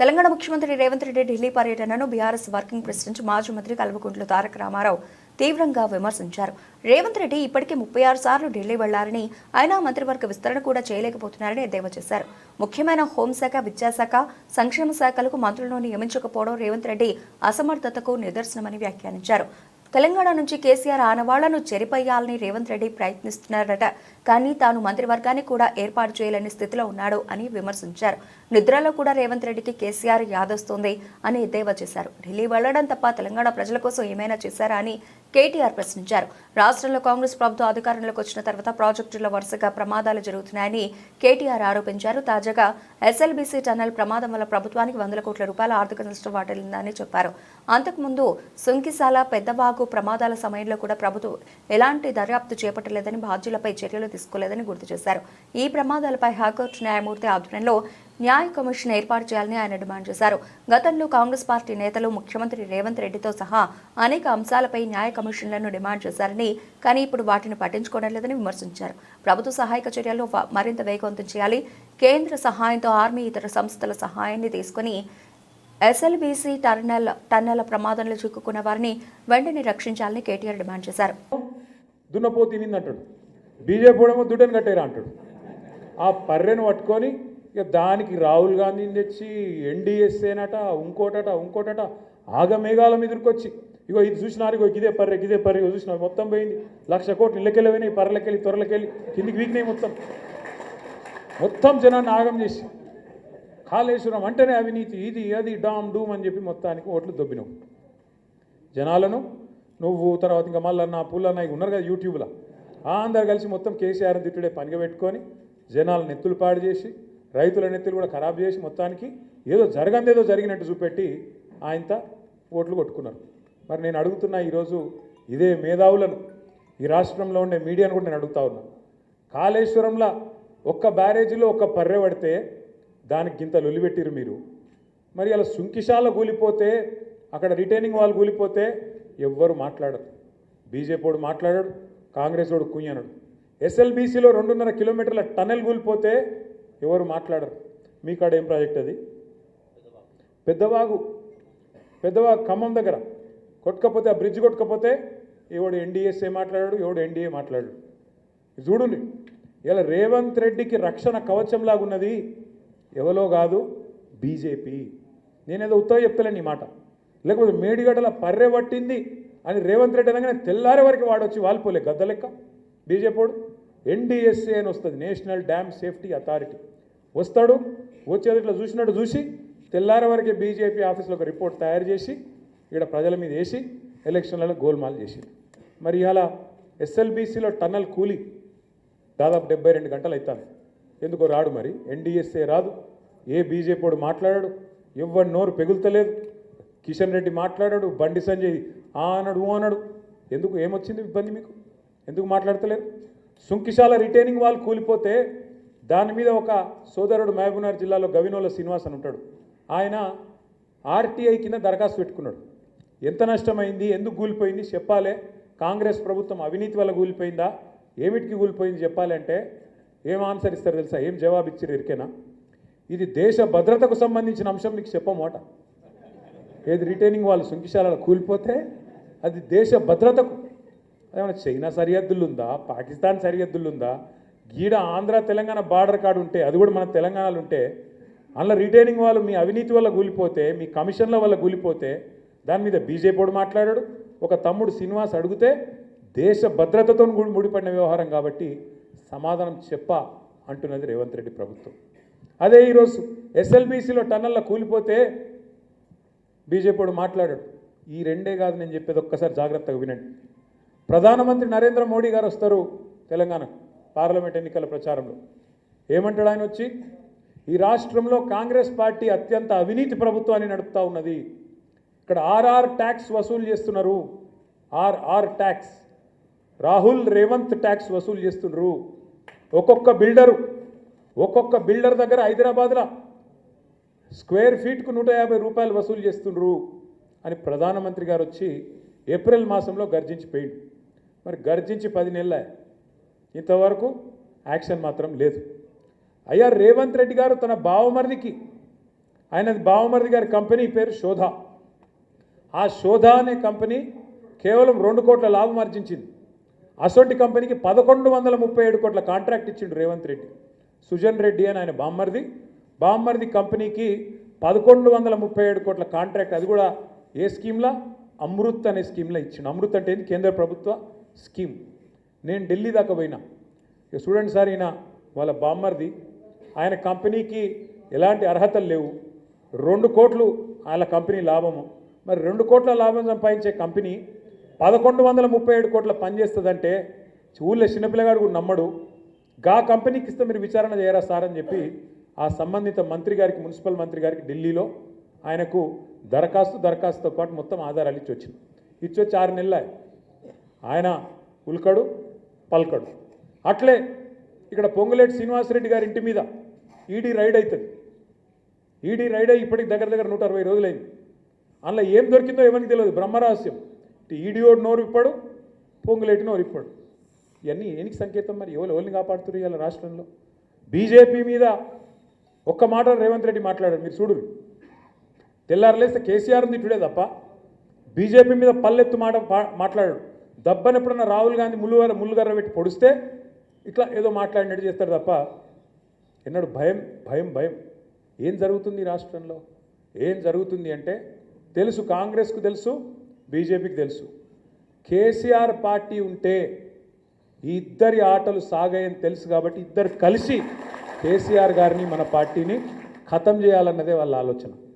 తెలంగాణ ముఖ్యమంత్రి రేవంత్ రెడ్డి ఢిల్లీ పర్యటనను BRS working president మాజీ మంత్రి కల్వకుంట్ల తారక రామారావు తీవ్రంగా విమర్శించారు. రేవంత్ రెడ్డి ఇప్పటికే ముప్పై ఆరు సార్లు ఢిల్లీ వెళ్ళారని అయినా మంత్రివర్గ విస్తరణ కూడా చేయలేకపోతున్నారని ఎద్దేవా చేశారు. ముఖ్యమైన హోంశాఖ విద్యాశాఖ సంక్షేమ శాఖలకు మంత్రులను నియమించకపోవడం రేవంత్ రెడ్డి అసమర్థతకు నిదర్శనమని వ్యాఖ్యానించారు. తెలంగాణ నుంచి కేసీఆర్ ఆనవాళ్ళను చెరిపయ్యాలని రేవంత్ రెడ్డి ప్రయత్నిస్తున్నారట. కానీ తాను మంత్రివర్గాన్ని కూడా ఏర్పాటు చేయలేని స్థితిలో ఉన్నాడు అని విమర్శించారు. నిద్రలో కూడా రేవంత్ రెడ్డికి కేసీఆర్ యాదొస్తోంది అని ఎద్దేవా చేశారు. ఢిల్లీ వెళ్ళడం తప్ప తెలంగాణ ప్రజల కోసం ఏమైనా చేశారా అని కేటీఆర్ ప్రశ్నించారు. రాష్ట్రంలో కాంగ్రెస్ ప్రభుత్వం అధికారంలోకి వచ్చిన తర్వాత ప్రాజెక్టుల్లో వరుసగా ప్రమాదాలు జరుగుతున్నాయని కేటీఆర్ ఆరోపించారు. తాజాగా ఎస్ఎల్బీసీ టనల్ ప్రమాదం వల్ల ప్రభుత్వానికి వందల కోట్ల రూపాయల ఆర్థిక నష్టం వాటిల్లిందని చెప్పారు. అంతకుముందు సుంకిసాల పెద్దవాగు ప్రమాదాల సమయంలో కూడా ప్రభుత్వం ఎలాంటి దర్యాప్తు చేపట్టలేదని బాధ్యులపై చర్యలు తీసుకోలేదని గుర్తు చేశారు. ఈ ప్రమాదాలపై హైకోర్టు న్యాయమూర్తి ఆధ్వర్యంలో న్యాయ కమిషన్ ఏర్పాటు చేయాలని ఆయన డిమాండ్ చేశారు. గతంలో కాంగ్రెస్ పార్టీ నేతలు ముఖ్యమంత్రి రేవంత్ రెడ్డితో సహా అనేక అంశాలపై న్యాయ కమిషన్లను డిమాండ్ చేశారని కానీ ఇప్పుడు వాటిని పట్టించుకోవడం లేదని విమర్శించారు. ప్రభుత్వ సహాయక చర్యలు మరింత వేగవంతం చేయాలి. కేంద్ర సహాయంతో ఆర్మీ ఇతర సంస్థల సహాయాన్ని తీసుకుని ఎస్ఎల్బీసీ టర్నల్ టన్నెల ప్రమాదంలో చిక్కుకున్న వారిని వెంటనే రక్షించాలని కేటీఆర్ డిమాండ్ చేశారు. దున్నపోతి నిన్నట్టు బీజేపీ ఏమో దుడ్డని కట్టేరా అంటాడు. ఆ పర్రెను పట్టుకొని ఇక దానికి రాహుల్ గాంధీని తెచ్చి ఎన్డీఎస్ఏనట ఇంకోటట ఇంకోటట ఆగమేఘాల మీద ఇగో ఇది చూసినారు ఇగో ఇదే పర్రె ఇదే పర్రె ఇగో చూసినా మొత్తం పోయింది. లక్ష కోట్లు ఇళ్ళకెళ్ళి పోయినాయి పర్రెలకెళ్ళి త్వరలకెళ్ళి కిందికి వీకినాయి మొత్తం. మొత్తం జనాన్ని ఆగం చేసి. కాళేశ్వరం అంటేనే అవినీతి ఇది అది డామ్ డూమ్ అని చెప్పి మొత్తానికి ఓట్లు దొబ్బినావు జనాలను నువ్వు తర్వాత ఇంకా అన్న పుల్లన్న ఇక ఉన్నారు కదా యూట్యూబ్లో. అందరు కలిసి మొత్తం కేసీఆర్ తిట్టుడే పనిగా పెట్టుకొని జనాల నెత్తులు పాడు చేసి రైతుల నెత్తులు కూడా ఖరాబ్ చేసి మొత్తానికి ఏదో జరగందేదో జరిగినట్టు చూపెట్టి ఆయనత ఓట్లు కొట్టుకున్నారు. మరి నేను అడుగుతున్నా ఈరోజు ఇదే మేధావులను ఈ రాష్ట్రంలో ఉండే మీడియాను కూడా నేను అడుగుతా ఉన్నా. కాళేశ్వరంలో ఒక్క బ్యారేజీలో ఒక్క పర్రె పడితే దానికి గింత లొలిపెట్టిరు మీరు. మరి అలా సుంకిశాల కూలిపోతే అక్కడ రిటైనింగ్ వాళ్ళు కూలిపోతే ఎవ్వరు మాట్లాడరు. బీజేపీ వాడు మాట్లాడాడు కాంగ్రెస్ వాడు కుయ్యనడు. ఎస్ఎల్బీసీలో రెండున్నర కిలోమీటర్ల టనెల్ కూలిపోతే ఎవరు మాట్లాడరు. మీ కాడ ఏం ప్రాజెక్ట్ అది? పెద్దవాగు. పెద్దవాగు ఖమ్మం దగ్గర. కొట్టుకపోతే ఆ బ్రిడ్జ్ కొట్టుకపోతే ఎవడు ఎన్డీఎస్ఏ మాట్లాడాడు ఎవడు ఎన్డీఏ మాట్లాడాడు. చూడుని ఇలా రేవంత్ రెడ్డికి రక్షణ కవచంలాగా ఉన్నది ఎవలో కాదు బీజేపీ. నేనేదో ఉత్తగా చెప్తలేను ఈ మాట. లేకపోతే మేడిగడల పర్రె పట్టింది అని రేవంత్ రెడ్డి అనగానే తెల్లారే వరకు వాడొచ్చి వాలిపోలే గద్ద లెక్క. బీజేపోడు ఎన్డీఎస్ఏ అని వస్తుంది నేషనల్ డ్యామ్ సేఫ్టీ అథారిటీ. వస్తాడు వచ్చేది ఇట్లా చూసినట్టు చూసి తెల్లారే వరకే బీజేపీ ఆఫీస్లో ఒక రిపోర్ట్ తయారు చేసి ఇక్కడ ప్రజల మీద వేసి ఎలక్షన్లలో గోల్మాల్ చేసి మరి ఇవాళ ఎస్ఎల్బీసీలో టన్నల్ కూలి దాదాపు డెబ్బై రెండు గంటలు అవుతాను ఎందుకో రాడు మరి? ఎన్డీఎస్ఏ రాదు. ఏ బీజేపీ మాట్లాడాడు? ఎవరి నోరు పెగులుతలేదు. కిషన్ రెడ్డి మాట్లాడాడు బండి సంజయ్ అన్నాడు ఓ అన్నాడు ఎందుకు? ఏమొచ్చింది ఇబ్బంది మీకు? ఎందుకు మాట్లాడతలేదు? సుంకిశాల రిటైనింగ్ వాళ్ళు కూలిపోతే దాని మీద ఒక సోదరుడు మహబూబ్నగర్ జిల్లాలో గవినోల శ్రీనివాస్ అని ఉంటాడు. ఆయన ఆర్టీఐ కింద దరఖాస్తు పెట్టుకున్నాడు. ఎంత నష్టమైంది? ఎందుకు కూలిపోయింది? చెప్పాలి. కాంగ్రెస్ ప్రభుత్వం అవినీతి వల్ల కూలిపోయిందా? ఏమిటికి కూలిపోయింది చెప్పాలి అంటే ఏం ఆన్సర్ ఇస్తారు తెలుసా? ఏం జవాబు ఇచ్చారు ఇరికేనా? ఇది దేశ భద్రతకు సంబంధించిన అంశం మీకు చెప్పమాట. ఏది రిటైనింగ్ వాళ్ళు సుంకిశాలలో కూలిపోతే అది దేశ భద్రతకు. ఏమైనా చైనా సరిహద్దులు ఉందా పాకిస్తాన్ సరిహద్దులు ఉందా గీడ ఆంధ్ర తెలంగాణ బార్డర్ కార్డు ఉంటే అది కూడా మన తెలంగాణలో ఉంటే అందులో రిటైనింగ్ వాళ్ళు మీ అవినీతి వల్ల కూలిపోతే మీ కమిషన్ల వల్ల కూలిపోతే దాని మీద బీజేపీ మాట్లాడాడు. ఒక తమ్ముడు శ్రీనివాస్ అడిగితే దేశ భద్రతతో కూడా ముడిపడిన వ్యవహారం కాబట్టి సమాధానం చెప్ప అంటున్నది రేవంత్ రెడ్డి ప్రభుత్వం. అదే ఈరోజు ఎస్ఎల్బీసీలో టన్నల్లో కూలిపోతే బీజేపీ మాట్లాడాడు. ఈ రెండే కాదు నేను చెప్పేది ఒక్కసారి జాగ్రత్తగా వినండి. ప్రధానమంత్రి నరేంద్ర మోడీ గారు వస్తారు తెలంగాణ పార్లమెంట్ ఎన్నికల ప్రచారంలో. ఏమంటాడు ఆయన వచ్చి? ఈ రాష్ట్రంలో కాంగ్రెస్ పార్టీ అత్యంత అవినీతి ప్రభుత్వాన్ని నడుపుతూ ఉన్నది. ఇక్కడ ఆర్ఆర్ ట్యాక్స్ వసూలు చేస్తున్నారు. R R tax. Rahul Revanth tax వసూలు చేస్తున్నారు ఒక్కొక్క బిల్డరు ఒక్కొక్క బిల్డర్ దగ్గర హైదరాబాద్లో స్క్వేర్ ఫీట్కు నూట యాభై రూపాయలు వసూలు చేస్తుండ్రు. అని ప్రధానమంత్రి గారు వచ్చి ఏప్రిల్ మాసంలో గర్జించి పోయిండు. మరి గర్జించి పది నెలల. ఇంతవరకు యాక్షన్ మాత్రం లేదు. అయ్యా రేవంత్ రెడ్డి గారు తన బావమరిదికి ఆయనది బావమరిది గారి కంపెనీ పేరు శోధ. ఆ శోధ అనే కంపెనీ కేవలం రెండు కోట్ల లాభం ఆర్జించింది. అసొంటి కంపెనీకి పదకొండు వందల ముప్పై ఏడు కోట్ల కాంట్రాక్ట్ ఇచ్చిండు రేవంత్ రెడ్డి. సుజన్ రెడ్డి అని ఆయన బామ్మర్ది బామ్మర్ది కంపెనీకి పదకొండు వందల ముప్పై ఏడు కోట్ల కాంట్రాక్ట్. అది కూడా ఏ స్కీమ్లా? అమృత్ అనే స్కీమ్లో ఇచ్చిండు. అమృత్ అంటే ఏంది? కేంద్ర ప్రభుత్వ స్కీమ్. నేను ఢిల్లీ దాకా పోయినా. ఇక చూడండి సార్ ఈయన వాళ్ళ బామ్మర్ది. ఆయన కంపెనీకి ఎలాంటి అర్హతలు లేవు. రెండు కోట్లు వాళ్ళ కంపెనీ లాభము. మరి రెండు కోట్ల లాభం సంపాదించే కంపెనీ పదకొండు వందల ముప్పై ఏడు కోట్ల పనిచేస్తుందంటే ఊళ్ళో చిన్నపిల్లగాడు కూడా నమ్మడు. గా కంపెనీకి ఇస్తే మీరు విచారణ చేయరా సార్ అని చెప్పి ఆ సంబంధిత మంత్రి గారికి మున్సిపల్ మంత్రి గారికి ఢిల్లీలో ఆయనకు దరఖాస్తు దరఖాస్తుతో పాటు మొత్తం ఆధారాలు ఇచ్చి వచ్చింది. ఇచ్చి వచ్చి ఆరు నెలలు ఆయన ఉల్కడు పల్కడు. అట్లే ఇక్కడ పొంగులేటి శ్రీనివాసరెడ్డి గారి ఇంటి మీద ఈడీ రైడ్ అవుతుంది ఈడీ రైడ్ అయ్యి ఇప్పటికి దగ్గర దగ్గర నూట అరవై రోజులైంది. అందులో ఏం దొరికిందో ఎవరికి తెలియదు. బ్రహ్మరహస్యం ఈడీఓడు నోరు ఇప్పాడు పొంగులేటి నోరు ఇప్పాడు ఇవన్నీ ఏనికి సంకేతం మరి? ఎవరు ఎవరిని కాపాడుతున్నారు ఇవాళ రాష్ట్రంలో? బీజేపీ మీద ఒక్క మాట రేవంత్ రెడ్డి మాట్లాడారు మీరు చూడరు తెల్లారలేస్తే కేసీఆర్ తిట్టుడే తప్ప. బీజేపీ మీద పల్లెత్తు మాట పా- మాట్లాడాడు. దబ్బని ఎప్పుడన్నా రాహుల్ గాంధీ ముల్లుగార ముల్లుగార పెట్టి పొడిస్తే ఇట్లా ఏదో మాట్లాడినట్టు చేస్తాడు తప్ప ఎన్నడు భయం భయం భయం. ఏం జరుగుతుంది ఈ రాష్ట్రంలో? ఏం జరుగుతుంది అంటే తెలుసు కాంగ్రెస్కు తెలుసు బీజేపీకి తెలుసు. కేసీఆర్ పార్టీ ఉంటే ఈ ఇద్దరి ఆటలు సాగాయని తెలుసు కాబట్టి ఇద్దరు కలిసి కేసీఆర్ గారిని మన పార్టీని ఖతం చేయాలన్నదే వాళ్ళ ఆలోచన.